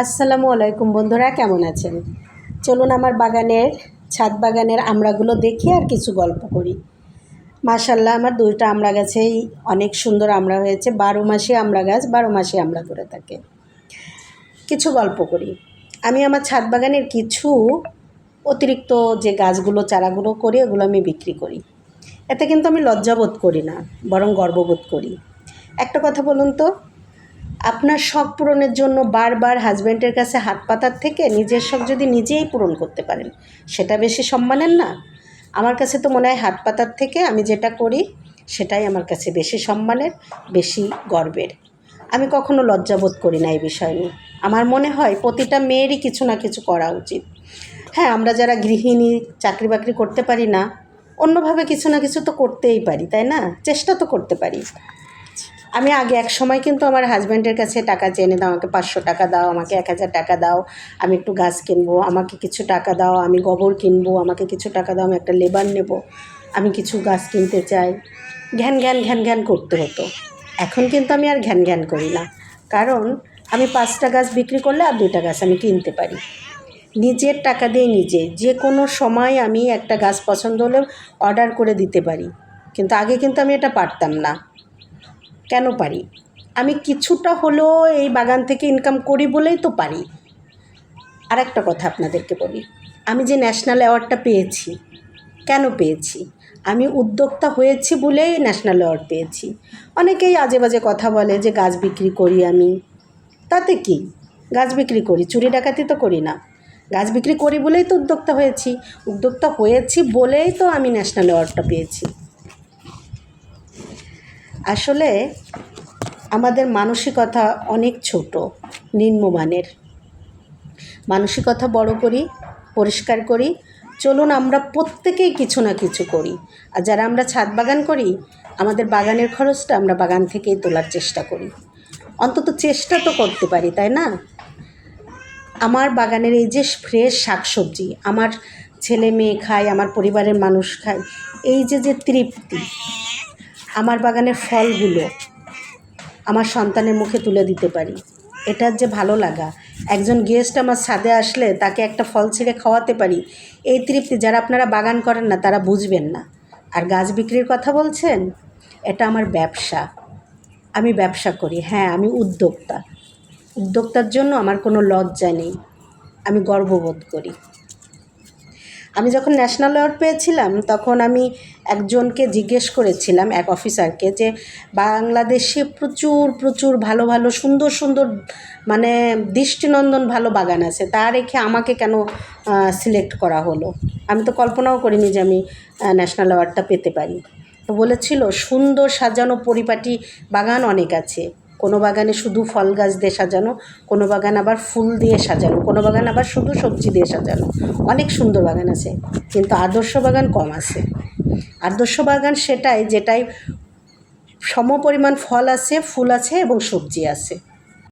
আসসালামু আলাইকুম বন্ধুরা, কেমন আছেন? চলুন আমার বাগানের, ছাদ বাগানের আমড়াগুলো দেখি আর কিছু গল্প করি। মাশাল্লাহ আমার দুইটা আমড়া গাছেই অনেক সুন্দর আমড়া হয়েছে। বারো মাসে আমড়া গাছ, বারো মাসে আমড়া ধরে থাকে। কিছু গল্প করি। আমি আমার ছাদ বাগানের কিছু অতিরিক্ত যে গাছগুলো, চারাগুলো করি, ওগুলো আমি বিক্রি করি। এতে কিন্তু আমি লজ্জাবোধ করি না, বরং গর্ববোধ করি। একটা কথা বলুন তো আপনার শখ পূরণের জন্য বারবার হাজব্যান্ডের কাছে হাত পাতার থেকে নিজের শখ যদি নিজেই পূরণ করতে পারেন, সেটা বেশি সম্মানের না। আমার কাছে তো মনে হয় হাত পাতার থেকে আমি যেটা করি, সেটাই আমার কাছে বেশি সম্মানের, বেশি গর্বের। আমি কখনো লজ্জাবোধ করি না এই বিষয় নিয়ে। আমার মনে হয় প্রতিটা মেয়েরই কিছু না কিছু করা উচিত। হ্যাঁ আমরা যারা গৃহিণী, চাকরি বাকরি করতে পারি না, অন্যভাবে কিছু না কিছু তো করতেই পারি, তাই না? চেষ্টা তো করতে পারি। আমি আগে এক সময় কিন্তু আমার হাজব্যান্ডের কাছে টাকা চেয়ে দাও আমাকে পাঁচশো টাকা দাও, আমাকে এক হাজার টাকা দাও, আমি একটু গাছ কিনবো, আমাকে কিছু টাকা দাও, আমি গোবর কিনবো, আমাকে কিছু টাকা দাও, আমি একটা লেবার নেব, আমি কিছু গাছ কিনতে চাই। ঘ্যান ঘ্যান ঘ্যান ঘ্যান করতে হতো। এখন কিন্তু আমি আর ঘ্যান ঘ্যান করি না। কারণ আমি পাঁচটা গাছ বিক্রি করলে আর দুইটা গাছ আমি কিনতে পারি। নিজের টাকা দিয়ে নিজে, যে কোনো সময় আমি একটা গাছ পছন্দ হলে অর্ডার করে দিতে পারি। কিন্তু আগে কিন্তু আমি এটা পারতাম না। কেন পারি? আমি কিছুটা হলেও এই বাগান থেকে ইনকাম করি বলেই তো পারি। আর একটা কথা আপনাদেরকে বলি, আমি যে ন্যাশনাল অ্যাওয়ার্ডটা পেয়েছি, কেন পেয়েছি? আমি উদ্যোক্তা হয়েছি বলেই ন্যাশনাল অ্যাওয়ার্ড পেয়েছি। অনেকেই আজে বাজে কথা বলে যে গাছ বিক্রি করি আমি। তাতে কি? গাছ বিক্রি করি, চুরি ডাকাতি তো করি না। গাছ বিক্রি করি বলেই তো উদ্যোক্তা হয়েছি। উদ্যোক্তা হয়েছি বলেই তো আমি ন্যাশনাল অ্যাওয়ার্ডটা পেয়েছি। আসলে আমাদের মানসিকতা অনেক ছোট, নিম্নমানের। মানসিকতা বড় করি, পরিষ্কার করি, চলুন আমরা প্রত্যেকেই কিছু না কিছু করি। আর যারা আমরা ছাদ বাগান করি, আমাদের বাগানের খরচটা আমরা বাগান থেকেই তোলার চেষ্টা করি। অন্তত চেষ্টা তো করতে পারি, তাই না? আমার বাগানের এই যে ফ্রেশ শাকসবজি, আমার ছেলে মেয়ে খায়, আমার পরিবারের মানুষ খায়, এই যে যে তৃপ্তি আমার বাগানের ফলগুলো আমার সন্তানের মুখে তুলে দিতে পারি। এটার যে ভালো লাগা। একজন গেস্ট আমার ছাদে আসলে তাকে একটা ফল ছিঁড়ে খাওয়াতে পারি। এই তৃপ্তি যারা আপনারা বাগান করেন না, তারা বুঝবেন না। আর গাছ বিক্রির কথা বলছেন? এটা আমার ব্যবসা। আমি ব্যবসা করি। হ্যাঁ আমি উদ্যোক্তা। উদ্যোক্তার জন্য আমার কোনো লজ্জা নেই। আমি গর্ববোধ করি। আমি যখন ন্যাশনাল অ্যাওয়ার্ড পেয়েছিলাম, তখন আমি একজনকে জিজ্ঞেস করেছিলাম, এক অফিসারকে যে বাংলাদেশে প্রচুর প্রচুর ভালো ভালো, সুন্দর সুন্দর মানে দৃষ্টিনন্দন ভালো বাগান আছে, তা রেখে আমাকে কেন সিলেক্ট করা হলো? আমি তো কল্পনাও করিনি যে আমি ন্যাশনাল অ্যাওয়ার্ডটা পেতে পারি। তো বলেছিল, সুন্দর সাজানো পরিপাটি বাগান অনেক আছে। কোনো বাগানে শুধু ফল গাছ দিয়ে সাজানো, কোনো বাগান আবার ফুল দিয়ে সাজানো, কোনো বাগান আবার শুধু সবজি দিয়ে সাজানো। অনেক সুন্দর বাগান আছে, কিন্তু আদর্শ বাগান কম আছে। আদর্শ বাগান সেটাই যেটাই সম পরিমাণ ফল আছে, ফুল আছে এবং সবজি আছে।